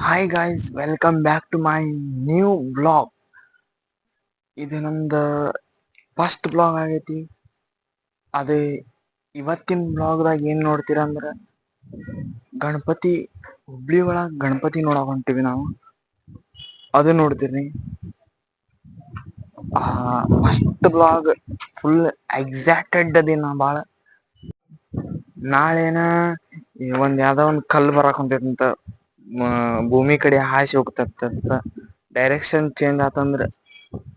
Hi guys welcome back to my new blog ಇದು ನಮ್ದು first blog ಆಗೈತಿ. ಅದೇ ಇವತ್ತಿನ ಬ್ಲಾಗ್ದಾಗ ಏನು ನೋಡ್ತೀರಾ ಅಂದ್ರೆ ಗಣಪತಿ ಹುಬ್ಳಿ ಒಳಗ್ ಗಣಪತಿ ನೋಡಕ್ ಹೊಂಟಿವಿ ನಾವು. ಅದು ನೋಡ್ತೀರಿ ಫಸ್ಟ್ ಬ್ಲಾಗ್ ಫುಲ್ ಎಕ್ಸಾಕ್ಟೆಡ್ ಅದಿನ ಭಾಳ ನಾಳೆನ ಒಂದ್ ಯಾವ್ದೋ ಒಂದ್ ಕಲ್ ಬರಾಕ್ ಮ- ಭೂಮಿ ಕಡೆ ಹಾಸಿ ಅಂತ ಡೈರೆಕ್ಷನ್ ಚೇಂಜ್ ಆತಂದ್ರ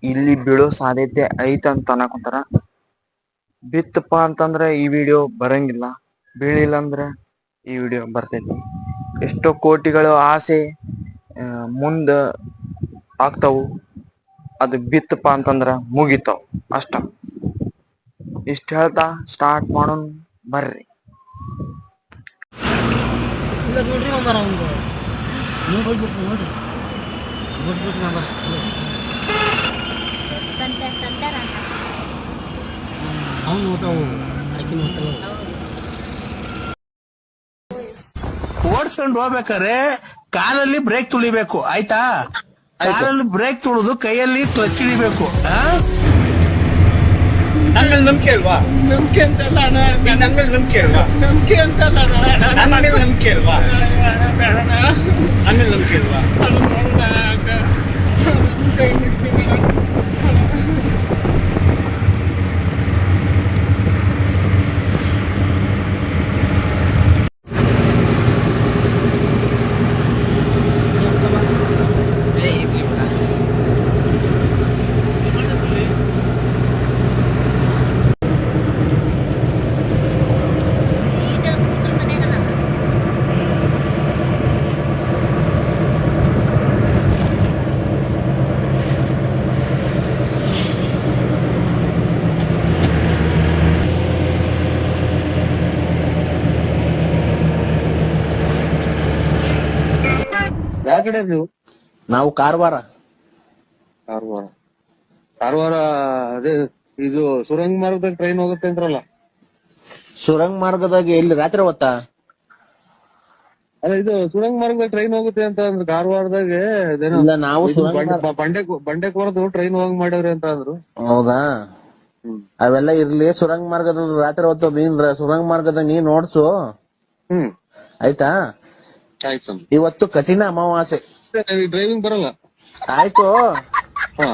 ಇಲ್ಲಿ ಬೀಳೋ ಸಾಧ್ಯತೆ ಐತ್ ಅಂತ ಅನ್ನಕುಂತಾರ ಬಿತ್ತಪ್ಪ ಅಂತಂದ್ರ ಈ ವಿಡಿಯೋ ಬರಂಗಿಲ್ಲ ಬೀಳಿಲ್ಲ ಅಂದ್ರ ಈ ವಿಡಿಯೋ ಬರ್ತೈತಿ. ಎಷ್ಟೋ ಕೋಟಿಗಳು ಆಸೆ ಮುಂದ ಆಗ್ತಾವು, ಅದು ಬಿತ್ತಪ್ಪ ಅಂತಂದ್ರ ಮುಗಿತಾವ್ ಅಷ್ಟ. ಇಷ್ಟ ಹೇಳ್ತಾ ಸ್ಟಾರ್ಟ್ ಮಾಡೋಣ, ಬರ್ರಿ. ಇಲ್ಲ ನೋಡ್ರಿ ನಂಬರ್ ಒಂದು. ನೀವು ಹೋಗ್ಬಿಟ್ಟು ನೋಡ್ರಿ. ಬಿಟ್ಬಿಟ್ಟು ನಂಬರ್ ಅವ್ನು ಓದ್ತಾವು ಆಕಿ ನೋಡ್ತಾವ ಓಡಿಸ್ಕೊಂಡು ಹೋಗ್ಬೇಕಾರೆ ಕಾಲಲ್ಲಿ ಬ್ರೇಕ್ ತುಳಿಬೇಕು ಆಯ್ತಾ? ಕಾಲಲ್ಲಿ ಬ್ರೇಕ್ ತುಳಿದು ಕೈಯಲ್ಲಿ ಕ್ಲಚ್ ಹಿಡಿಬೇಕು ಆ? ನನ್ ಮೇಲೆ ನಂಬಿಕೆ ಅಲ್ವಾ? ನಂಬಿಕೆ ಅಂತಲ್ಲ ನನ್ ಮೇಲೆ ನಂಬಿಕೆ ಅಲ್ವಾ? ನಂಬಿಕೆ ಅಂತಲ್ಲ ನನ್ ಮೇಲೆ ನಂಬಿಕೆ ಅಲ್ವಾ? ನನ್ ಮೇಲೆ ನಂಬಿಕೆ ಅಲ್ವಾ ಯಾವ ಕಡೆ ನೀವು ನಾವು ಕಾರವಾರ. ಕಾರವಾರ. ಕಾರವಾರ ಅದೇ ಇದು ಸುರಂಗ ಮಾರ್ಗದಾಗ ಟ್ರೈನ್ ಹೋಗುತ್ತೆ ಅಂದ್ರಲ್ಲ? ಸುರಂಗ ಮಾರ್ಗದಾಗ ಎಲ್ಲಿ ರಾತ್ರಿ ಹೊತ್ತ? ಅದೇ ಇದು ಸುರಂಗ ಮಾರ್ಗದಾಗ ಟ್ರೈನ್ ಹೋಗುತ್ತೆ ಅಂತ ಅಂದ್ರೆ ಕಾರವಾರದಾಗ ಅದೇನೋ ಇಲ್ಲ ನಾವು ಇದು ಸುರಂಗ ಬಂಡೆ- ಮಾರ್ಗ- ಬಂಡೆ ಬಂಡೆಕೋರದು ಟ್ರೈನ್ ಹೋಗಿ ಮಾಡ್ಯಾವ್ರಿ ಅಂತ ಅಂದ್ರು. ಹೌದಾ? ಅವೆಲ್ಲ ಇರ್ಲಿ ಸುರಂಗ ಮಾರ್ಗದ ರಾತ್ರಿ ಹೊತ್ತು ನೀನ್ ರ- ಸುರಂಗ ಮಾರ್ಗದ ನೀ ನೋಡ್ಸು ಹ್ಮ್. ಆಯ್ತಾ? ಆಯ್ತು ಇವತ್ತು ಕಠಿಣ ಅಮಾವಾಸ್ಯೆ ಡ್ರೈವಿಂಗ್ ಬರಲ್ಲ ಆಯ್ತು ಹಾ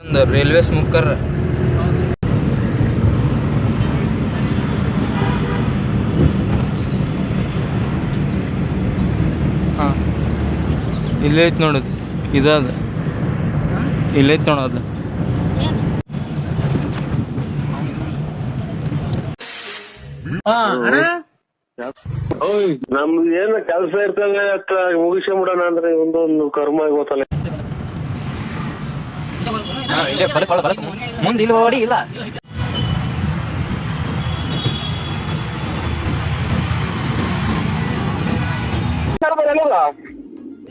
ಒಂದು ರೈಲ್ವೆ ಸ್ಮುಕ್ಕರ್ ಇಲ್ಲೇ ಐತೆ ನೋಡೋದು ಇದದ. ಇಲ್ಲೇ ಐತೆ ನೋಡೋದು ಓಯ್ ನಮ್ದು ಏನ ಕೆಲಸ ಇರ್ತದೆ ಅತ್ತ ಮುಗಿಸ್ಕೊಂಬಿಡೋಣ ಅಂದ್ರೆ ಒಂದೊಂದು ಕರ್ಮ ಗೊತ್ತಲ್ಲ. ಮುಂದೆ ಇಲ್ಲಿ ಓಡಿ ಇಲ್ಲ.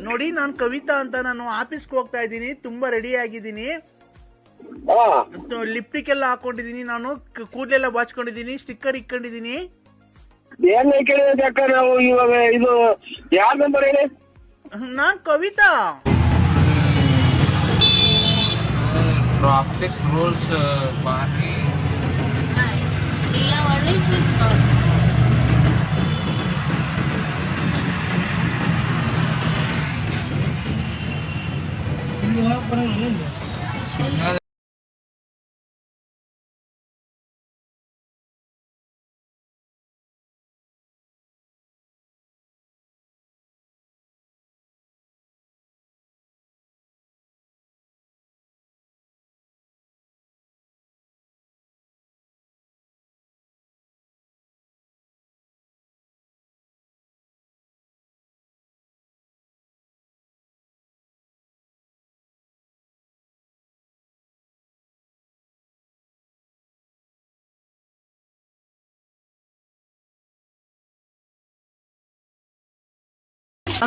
ನೋಡಿ ನಾನ್ ಕವಿತಾ ಅಂತ ನಾನು ಆಫೀಸ್ಗೆ ಹೋಗ್ತಾ ಇದ್ದೀನಿ ತುಂಬಾ ರೆಡಿ ಆಗಿದ್ದೀನಿ. ಲಿಪ್ಟಿಕ್ ಎಲ್ಲ ಹಾಕೊಂಡಿದೀನಿ ನಾನು ಕೂದಲೆಲ್ಲ ಬಾಚ್ಕೊಂಡಿದೀನಿ ಸ್ಟಿಕ್ಕರ್ ಇಕ್ಕೊಂಡಿದೀನಿ ಏನ್ ಕೇಳಿದ್ರೆ ಅಕ್ಕ ನಾವು ಇವಾಗ ಇದು ಯಾವ ನಂಬರ್ ಹೇಳಿ? ನಾನ್ ಕವಿತಾ. ಟ್ರಾಫಿಕ್ ರೂಲ್ಸ್ ಬಾರಿ não é para nada. Né?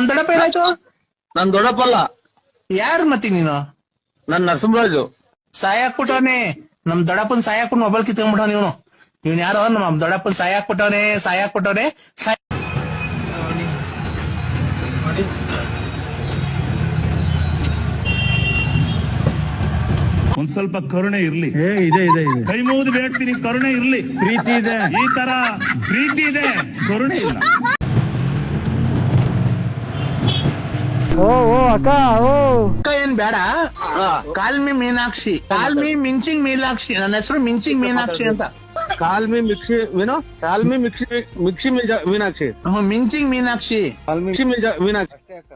ನಮ್ ದೊಡ್ಡಪ್ಪ ಏನಾಯ್ತು? ನನ್ ದೊಡ್ಡಪ್ಪಲ್ಲ ಯಾರು ಮತ್ತಿ ನೀನು? ನನ್ ನರಸಿಂಹರಾಜು. ಸಾಯ ಹಾಕ್ಬಿಟ್ಟವನೆ ನಮ್ ದೊಡ್ಡಪ್ಪನ್ ಸಾಯ ಹಾಕ್ಬಿಟ್ಟು ಮೊಬೈಲ್ ಕಿತ್ಕೊಂಡ್ಬಿಟ್ಟವನ ಇವನು. ನೀನು ಯಾರೋ ನಮ್ ದೊಡ್ಡಪ್ಪನ್ ಸಾಯ ಹಾಕ್ಬಿಟ್ಟವನೆ ಸಾಯ ಹಾಕ್ಬಿಟ್ಟವನೆ ಸಾಯ ಒಂದ್ ಸ್ವಲ್ಪ ಕರುಣೆ ಇರ್ಲಿ. ಇದೆ ಇದೆ. ಕೈ ಮುಗಿದು ಬೇಡ್ತೀನಿ ಕರುಣೆ ಇರ್ಲಿ. ಪ್ರೀತಿ ಇದೆ. ಈ ತರ ಪ್ರೀತಿ ಇದೆ. ಕರುಣೆ ಇಲ್ಲ. ಅಕ್ಕ ಏನ್ ಬೇಡ? Call me Meenakshi. Call me ಮಿಂಚಿಂಗ್ Meenakshi. ನನ್ನ ಹೆಸರು ಮಿಂಚಿಂಗ್ ಮೀನಾಕ್ಷಿ ಅಂತ. ಕಾಲ್ಮಿ ಮಿಕ್ಸಿ ವಿನೋ? ಕಾಲ್ಮಿ ಮಿಕ್ಸಿ ಮಿಕ್ಸಿ ಮಿಜ- ಮೀನಾಕ್ಷಿ. ಹ್ಮ್, ಮಿಂಚಿಂಗ್ ಮೀನಾಕ್ಷಿ. ಮಿಕ್ಸಿ ಮಿಜ- ಮೀನಾಕ್ಷಿ.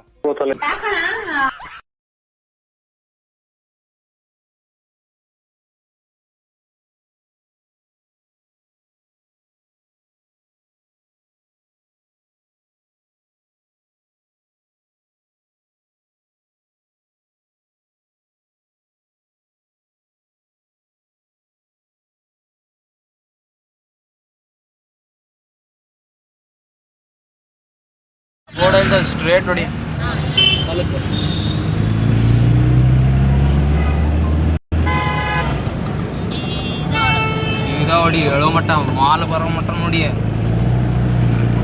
ಬೋರ್ಡ್ ಸ್ಟ್ರೇಟ್ ಹೊಡಿ ಸೀದಾ ಹೊಡಿ ಹೇಳೋ ಮಟ್ಟ ಮಾಲ್ ಬರೋ ಮಟ್ಟ ನೋಡಿ.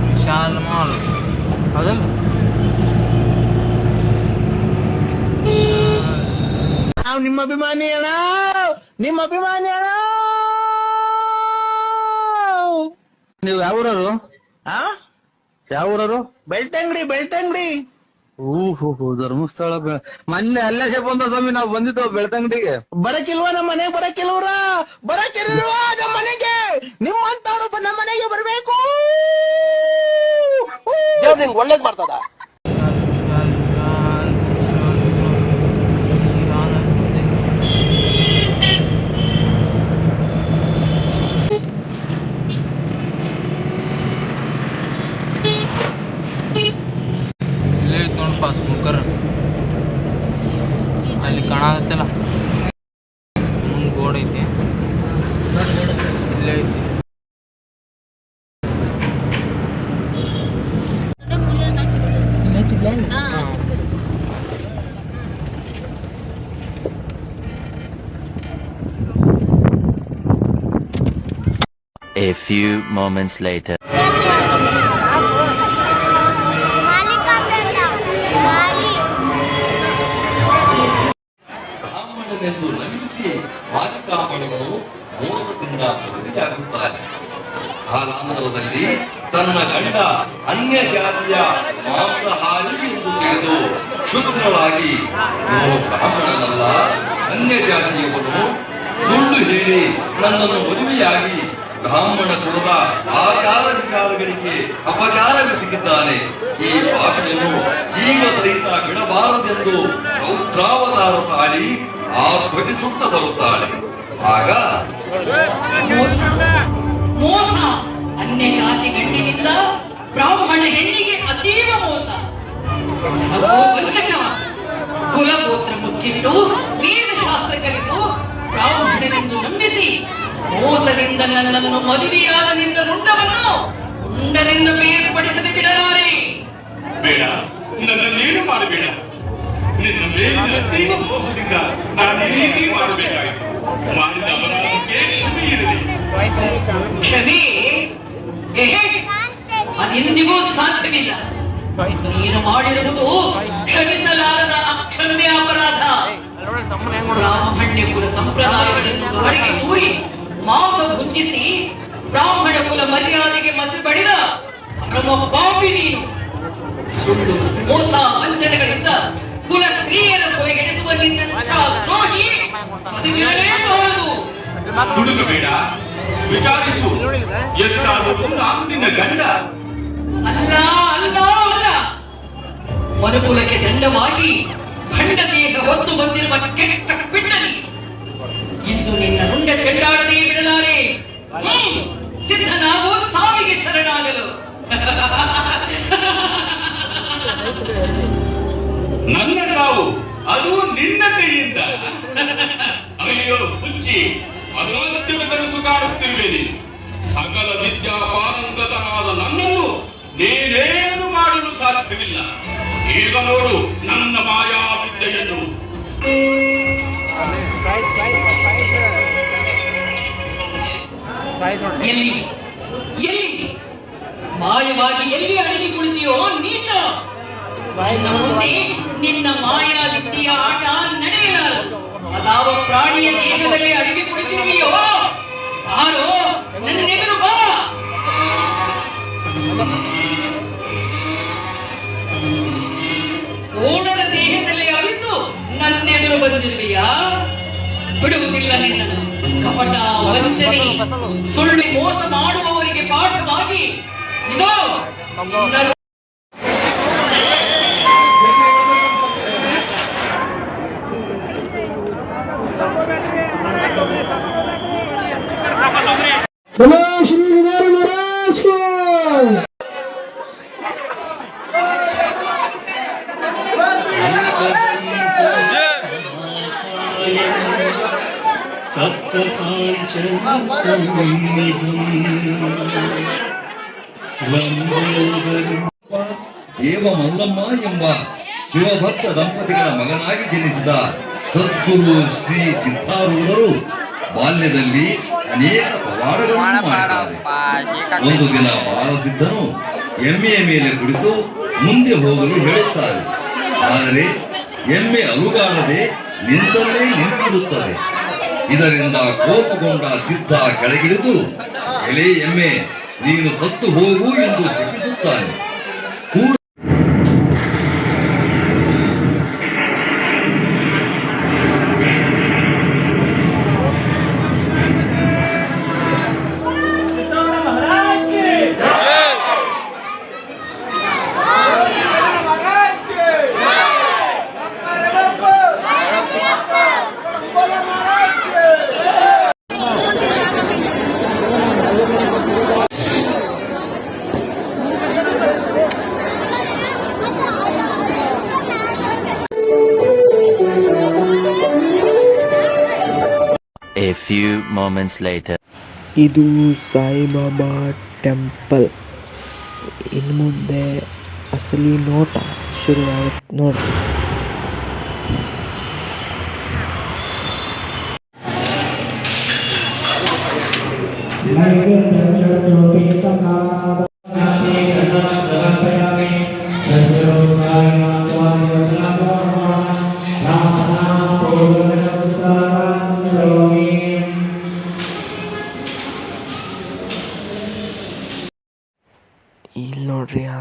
ವಿಶಾಲ್ ಮಾಲ್. ಹೌದಲ್ಲ? ನಾವು ನಿಮ್ಮ ಅಭಿಮಾನಿ ಅಣ್ಣ ನಿಮ್ಮ ಅಭಿಮಾನಿ ಅಣ್ಣ. ನೀವು ಯಾವ ಊರವರು? ಆ? ಯಾವ ಊರವರು? ಬೆಳ್ತಂಗಡಿ ಬೆಳ್ತಂಗಡಿ. ಓಹೋ ಧರ್ಮಸ್ಥಳ ಬೆ- ಮೊನ್ನೆ ಅಲ್ಲೇ ಬಂದ ಸ್ವಾಮಿ ನಾವು ಬಂದಿದ್ದೋ ಬೆಳ್ತಂಗಡಿಗೆ? ಬರಕಿಲ್ವಾ ನಮ್ಮ ಮನೆಗೆ ಬರಕಿಲ್ವ್ರ? ಬರಕಿಲ್ವಾ ನಮ್ಮ ಮನೆಗೆ? ನಿಮ್ಮಂತವ್ರು ನಮ್ಮ ಮನೆಗೆ ಬರ್ಬೇಕು. ಒಳ್ಳೇದ್ ಮಾಡ್ತದ ಇಲ್ಲೇ ಐತ್ ನೋಡಪ್ಪ ಸ್ಮೋಕರ್ ಅಲ್ಲಿ ಕಾಣಾಗತ್ತಲ್ಲ ಮುಂದ್ ಗೋಡ್ ಐತಿ ಇಲ್ಲೇ ಐತಿ A few moments later. ಕಾಲಾಂತರದಲ್ಲಿ ತನ್ನ ಗಂಡ ಅನ್ಯ ಜಾತಿಯ ಮಾಂಸಹಾರಿ ಎಂದು ತಿಳಿದು ಕ್ಷುದ್ರವಾಗಿ ಬ್ರಾಹ್ಮಣನಲ್ಲ ಅನ್ಯ ಜಾತಿಯವನು ಸುಳ್ಳು ಹೇಳಿ ನನ್ನನ್ನು ಮದುವೆಯಾಗಿ ಬ್ರಾಹ್ಮಣ ಕುಲದ ಆಚಾರ ವಿಚಾರಗಳಿಗೆ ಅಪಚಾರವೆಸಗಿದ್ದಾನೆ ಈ ಪಾಪಿಯನ್ನು ಜೀವ ಸಹಿತ ಬಿಡಬಾರದೆಂದು ರೌದ್ರಾವತಾರ ತಾಳಿ ಆರ್ಭಟಿಸುತ್ತ ಬರುತ್ತಾಳೆ. ಆಗ ಮೋಸ ಅನ್ಯ ಜಾತಿ ಗಂಡಿನಿಂದ ಬ್ರಾಹ್ಮಣ ಹೆಣ್ಣಿಗೆ ಅತೀವ ಮೋಸ. ಕುಲಗೋತ್ರ ಮುಚ್ಚಿಟ್ಟು ವೇದಶಾಸ್ತ್ರ ಕಲಿತು ಬ್ರಾಹ್ಮಣನೆಂದು ನಂಬಿಸಿ ಮೋಸದಿಂದ ನನ್ನನ್ನು ಮದುವೆಯಾದ ನಿನ್ನ ರುಂಡವನ್ನು ರುಂಡನಿಂದ ಬೇರ್ಪಡಿಸದೆ ಬಿಡಲಾರೆ. ಬೇಡ ನನ್ನನ್ನೇನು ಮಾಡಬೇಡ? ನಿನ್ನ ಮೇಲಿನ ದೈವ ಮೋಹದಿಂದ ನಾನು ಈ ರೀತಿ ಮಾಡಬೇಕಾಯಿತು. ಮಾಡಿದ ಅಪರಾಧಕ್ಕೆ ಕ್ಷಮೆ ಇರಲಿ ಕ್ಷಮೆ ಅದೆಂದಿಗೂ ಸಾಧ್ಯವಿಲ್ಲ. ನೀನು ಮಾಡಿರುವುದು ಕ್ಷಮಿಸಲಾರದ ಅಕ್ಷಮ್ಯ ಅಪರಾಧ. ಬ್ರಾಹ್ಮಣ್ಯ ಕುಲ ಸಂಪ್ರದಾಯಗಳನ್ನು ಬಾಡಿಗೆ ತೂರಿ ಮಾಂಸ ಭುಂಜಿಸಿ ಬ್ರಾಹ್ಮಣ ಕುಲ ಮರ್ಯಾದೆಗೆ ಮಸಿ ಪಡೆದ ಪರಮ ಪಾಪಿ ನೀನು. ಸುಳ್ಳು ಮೋಸ ವಂಚನೆಗಳಿಂದ ಕುಲ ಸ್ತ್ರೀಯರ ಕೊಲೆಗೆಡಿಸುವ ನಿನ್ನಂಥ ದ್ರೋಹಿ ಬದುಕಿರಲೇಬಾರದು ಹುಡುಕಬೇಡ ವಿಚಾರಿಸು. ಎಷ್ಟಾದರೂ ನಾನು ನಿನ್ನ ಗಂಡ. ಅಲ್ಲ ಅಲ್ಲ ಅಲ್ಲ. ಮನುಕುಲಕ್ಕೆ ದಂಡವಾಗಿ ಖಂಡ ದೇಹ ಹೊತ್ತು ಬಂದಿರುವ ಕೆಟ್ಟ ಪಿಂಡನಿ ಇಂದು ನಿನ್ನ ರುಂಡ ಹ್ಮ್, ಸಿದ್ಧನಾಗು ಸಾವಿಗೆ ಶರಣಾಗಲು. ನನ್ನ ಸಾವು ಅದು ನಿನ್ನ ಕೈಯಿಂದ. ಅಯ್ಯೋ ಹುಚ್ಚಿ ಅಸಾಧ್ಯದ ಕನಸು ಕಾಣುತ್ತಿರುವೇನೆ ಸಕಲ ವಿದ್ಯಾಪಾರಂಗತನಾದ ನನ್ನನ್ನು ನೀನೇನು ಮಾಡಲು ಸಾಧ್ಯವಿಲ್ಲ. ಈಗ ನೋಡು ನನ್ನ ಮಾಯಾ ವಿದ್ಯೆಯನ್ನು ಎಲ್ಲಿ? ಎಲ್ಲಿ? ಮಾಯವಾಗಿ ಎಲ್ಲಿ ಅಡಗಿ ಕುಳಿತೀಯೋ ನೀಚ. ನಿನ್ನ ಮಾಯಾ ವಿದ್ಯೆಯ ಆಟ ನಡೆಯಲಾರದು. ಅದಾವ ಪ್ರಾಣಿಯ ದೇಹದಲ್ಲಿ ಅಡಗಿ ಕುಳಿತಿರುವೆಯೋ ನನ್ನ ನೆಗರು ಬಾ. ಓಡದ ದೇಹದಲ್ಲಿ ಅವಿತು ನನ್ನೆದುರು ಬಂದಿರುವೆಯಾ ಬಿಡುವುದಿಲ್ಲ ನಿನ್ನನ್ನು. ಕಪಟ ವಂಚನೆ ಸುಳ್ಳು ಮೋಸ ಮಾಡುವವರಿಗೆ ಪಾಠವಾಗಿ ಇದೋ ಮಲ್ಲಮ್ಮ ಎಂಬ ಶಿವಭಕ್ತ ದಂಪತಿಗಳ ಮಗನಾಗಿ ಜನಿಸಿದ ಸದ್ಗುರು ಶ್ರೀ ಸಿದ್ಧಾರೂಢರು ಬಾಲ್ಯದಲ್ಲಿ ಅನೇಕ ಪವಾಡಗಳನ್ನು ಮಾಡಿದ್ದಾರೆ. ಒಂದು ದಿನ ಬಾಲಸಿದ್ಧನು ಎಮ್ಮೆಯ ಮೇಲೆ ಕುಳಿತು ಮುಂದೆ ಹೋಗಲು ಹೇಳುತ್ತಾರೆ. ಆದರೆ ಎಮ್ಮೆ ಅಲುಗಾಡದೆ ನಿಂತಲ್ಲೇ ನಿಂತಿರುತ್ತದೆ. ಇದರಿಂದ ಕೋಪಗೊಂಡ ಸಿದ್ಧ ಕೆಳಗಿಳಿದು, ಎಲೆ ಎಮ್ಮೆ, ನೀನು ಸತ್ತು ಹೋಗು ಎಂದು ಶಪಿಸುತ್ತಾನೆ. Moments later. ಇದು ಸಾಯಿಬಾಬಾ ಟೆಂಪಲ್. ಇನ್ನು ಮುಂದೆ ಅಸಲಿ ನೋಟ ಶುರುವಾಗುತ್ತೆ. ನೋಡ್ರಿ. ಇಲ್ಲಿ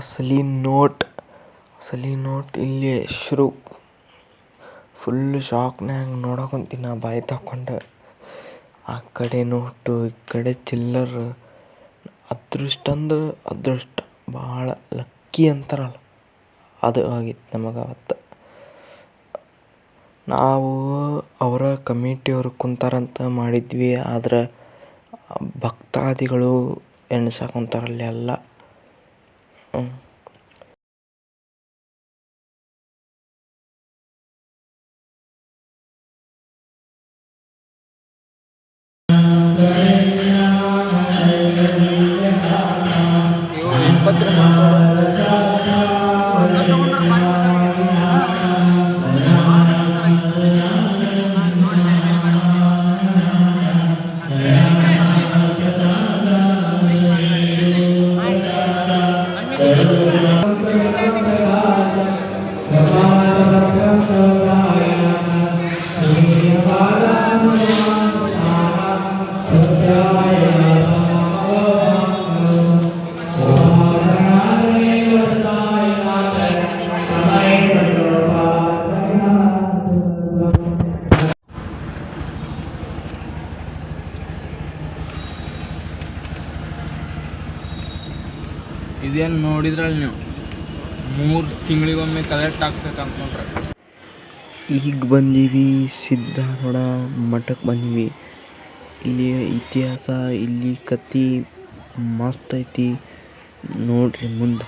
ನೋಡ್ರಿ ಅಸಲಿ ನೋಟ್ ಅಸಲಿ ನೋಟ್ ಇಲ್ಲಿ ಶುರು. ಫುಲ್ ಶಾಕ್ನ್ಯಾಗ ನೋಡಕೊಂತೀನಿ ನಾ ಬಾಯಿ ತಕ್ಕೊಂಡು. ಆ ಕಡೆ ನೋಟು, ಈ ಕಡೆ ಚಿಲ್ಲರ್. ಅದೃಷ್ಟ ಅಂದ್ರೆ ಅದೃಷ್ಟ, ಭಾಳ ಲಕ್ಕಿ ಅಂತಾರಲ್ಲ, ಅದು ಆಗಿತ್ತು ನಮಗೆ ಅವತ್ತು ನಾವು ಅವರ ಕಮಿಟಿಯವರು ಕುಂತಾರಂತ ಮಾಡಿದ್ವಿ, ಆದ್ರೆ ಭಕ್ತಾದಿಗಳು ಎಣ್ಸಕ್ಕೆ ಕುಂತಾರಲ್ಲಿ ಎಲ್ಲ. Um. ಇದೇನು ನೋಡಿದ್ರಲ್ಲ ನೀವು? ಮೂರು ತಿಂಗಳಿಗೊಮ್ಮೆ ಕಲೆಕ್ಟ್ ಆಗ್ತೈತೆ ಅಂದ್ಕೊಂಡ್ರೆ ಈಗ ಬಂದೀವಿ ಸಿದ್ಧಾರೂಢ ಮಠಕ್ಕೆ ಬಂದೀವಿ. ಇಲ್ಲಿ ಇತಿಹಾಸ, ಇಲ್ಲಿ ಕತ್ತಿ ಮಸ್ತ್ ಐತಿ. ನೋಡ್ರಿ ಮುಂದೆ.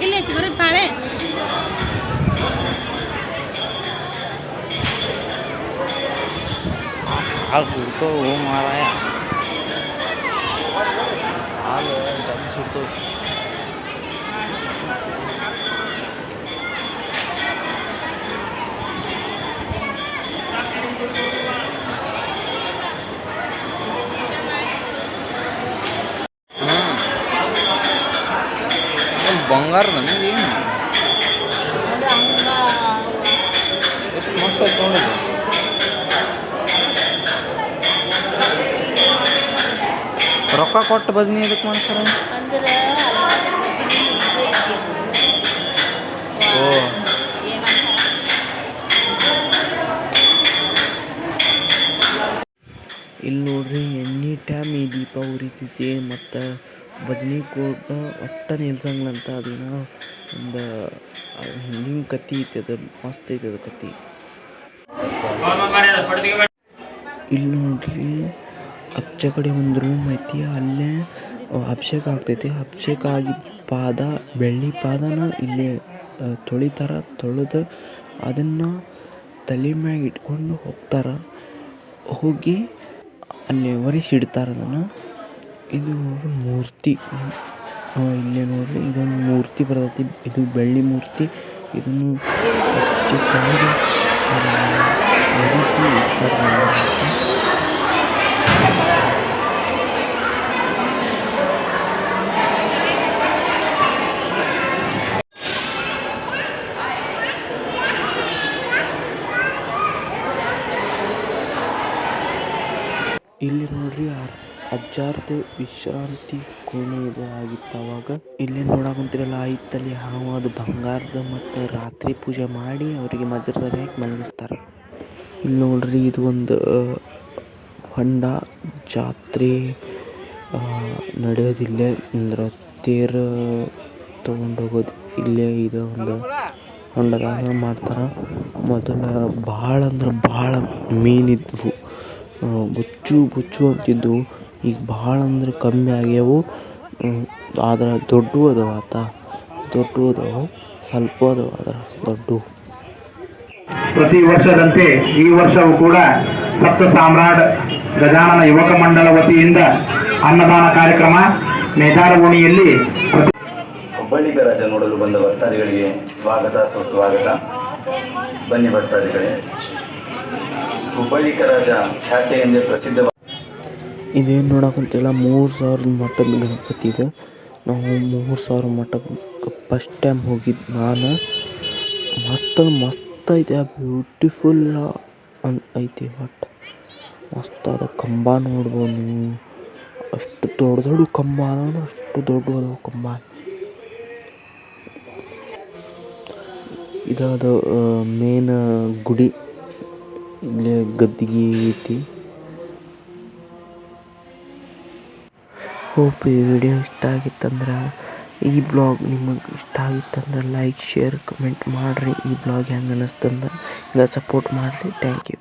ಇಲ್ಲ ಐತಿ ಬರೋದು ಬಾಳೆ ಹಾಲು ಸುಡ್ತೋ ಓ ಬಂಗಾರದ ಏನು? ಎಷ್ಟು ಮಸ್ತ್ ರೊಕ್ಕ ಕೊಟ್ಟು ಬದ್ನಿ ಇದಕ್ಕೆ ಮಾಡ್ತಾರೆ? ಓ. ಇಲ್ಲಿ ನೋಡ್ರಿ ಎನಿ ಟೈಮ್ ಈ ದೀಪ ಉರಿತೈತಿ ಮತ್ತು ಭಜನಿ ಕೂಡ ಒಟ್ಟ ನಿಲ್ಸಂಗಿಲ್ಲ ಅಂತ ಅದೇನೋ ಒಂದು ಹಿಂದಿನ ಕತ್ತಿ ಐತಿ, ಅದು ಮಸ್ತ್ ಐತಿ ಅದು ಕತ್ತಿ ಇಲ್ಲಿ ನೋಡ್ರಿ, ಅಚ್ಚ ಕಡೆ ಒಂದು ರೂಮ್ ಐತಿ, ಅಲ್ಲೇ ಅಭಿಷೇಕ ಆಗ್ತೈತಿ. ಅಭಿಷೇಕ ಆಗಿದ್ದ ಪಾದ, ಬೆಳ್ಳಿ ಪಾದನ ಇಲ್ಲಿ ತೊಳಿತಾರ, ತೊಳೆದು ಅದನ್ನು ತಲೆ ಮ್ಯಾಗ ಇಟ್ಕೊಂಡು ಹೋಗ್ತಾರ. ಹೋಗಿ ಅಲ್ಲಿ ಒರೆಸಿಡ್ತಾರೆ ಅದನ್ನು. ಇದು ಮೂರ್ತಿ. ಇಲ್ಲಿ ನೋಡ್ರಿ ಇದೊಂದು ಮೂರ್ತಿ ಬರತೈತಿ. ಇದು ಬೆಳ್ಳಿ ಮೂರ್ತಿ. ಇದನ್ನು ಅಂತ ಇಲ್ಲಿ ನೋಡ್ರಿ ಅರ್- ಅಜ್ಜಾರ್ದು ವಿಶ್ರಾಂತಿ ಕೋಣೆ ಇದು ಆಗಿತ್ತು ಅವಾಗ ಇಲ್ಲಿ ನೋಡಕ್ ಕುಂತಿರಲ್ಲ ಐತಲ್ಲಿ ಹಾವು ಅದು ಬಂಗಾರದ ಮತ್ತು ರಾತ್ರಿ ಪೂಜೆ ಮಾಡಿ ಅವರಿಗೆ ಮಜ್ರದಲ್ಲಿ ಹಾಕಿ ಮಲಗಿಸ್ತಾರೆ. ಇಲ್ಲಿ ನೋಡ್ರಿ, ಇದು ಒಂದು ಹೊಂಡ ಜಾತ್ರೆ ನಡೆಯೋದಿಲ್ಲ ಅಂದ್ರೆ ತೇರು ಹೋಗೋದು. ಇಲ್ಲೇ ಇದು ಒಂದು ಹೊಂಡದಾಗ ಮಾಡ್ತಾರೆ. ಮೊದಲ ಭಾಳ ಅಂದ್ರೆ ಭಾಳ ಮೀನಿದ್ವು ಬುಚ್ಚು ಬುಚ್ಚು ಅಂತಿದ್ವು. ಈಗ ಭಾಳ ಅಂದ್ರೆ ಕಮ್ಮಿ ಆಗ್ಯಾವು. ಆದ್ರೆ ದೊಡ್ಡವು ಅದಾವ ಆತ. ದೊಡ್ಡವು ಅದಾವ ಸ್ವಲ್ಪ ಅದಾವ ಆದ್ರೆ ದೊಡ್ಡವು ಪ್ರತಿ ವರ್ಷದಂತೆ ಈ ವರ್ಷವೂ ಕೂಡ ಸಪ್ತ ಸಾಮ್ರಾಟ್ ಗಜಾನನ ಯುವಕ ಮಂಡಲ ವತಿಯಿಂದ ಅನ್ನದಾನ ಕಾರ್ಯಕ್ರಮ ನೇತಾರಗೋಣಿಯಲ್ಲಿ ಹುಬ್ಬಳ್ಳಿ ಗರಾಜ ನೋಡಲು ಬಂದ ಭಕ್ತಾದಿಗಳಿಗೆ ಸ್ವಾಗತ ಸುಸ್ವಾಗತ. ಬನ್ನಿ ಭಕ್ತಾದಿಗಳೇ. ಹುಬ್ಬಳ್ಳಿ ಕರಾಜ ಖ್ಯಾತಿಯೆಂದೇ ಪ್ರಸಿದ್ಧ ಇದೇನು ನೋಡಕ್ಕಂತಿಲ್ಲ ಮೂರು ಸಾವಿರ ಮಟ್ಟದ ಗಣಪತಿ ಇದು. ನಾವು ಮೂರು ಸಾವಿರ ಮಠಕ್ಕೆ ಫಸ್ಟ್ ಟೈಮ್ ಹೋಗಿದ್ದು ನಾನು. ಮಸ್ತ್ ಮಸ್ತ್ ಐತೆ ಬ್ಯೂಟಿಫುಲ್ ಅನ್ ಐತಿ ಒಟ್ಟು ಮಸ್ತ್ ಅದ ಕಂಬ ನೋಡ್ಬೋದು ನೀವು. ಅಷ್ಟು ದೊಡ್ಡ ದೊಡ್ಡ ಕಂಬ ಅಂದ್ರೆ ಅಷ್ಟು ದೊಡ್ಡ ಅದಾವ ಕಂಬ. ಇದಾದ ಮೇನ್ ಗುಡಿ, ಇಲ್ಲಿ ಗದ್ದಿಗೆ ಐತಿ. ಹೋಪ್ ಈ ವಿಡಿಯೋ ಇಷ್ಟ ಆಗಿತ್ತಂದ್ರೆ ಈ ಬ್ಲಾಗ್ ನಿಮಗೆ ಇಷ್ಟ ಆಗಿತ್ತಂದ್ರೆ ಲೈಕ್ ಶೇರ್ ಕಮೆಂಟ್ ಮಾಡಿರಿ. ಈ ಬ್ಲಾಗ್ ಹೆಂಗೆ ಅನ್ನಿಸ್ತಂದ ಹಿಂಗೆ ಸಪೋರ್ಟ್ ಮಾಡಿರಿ. Thank you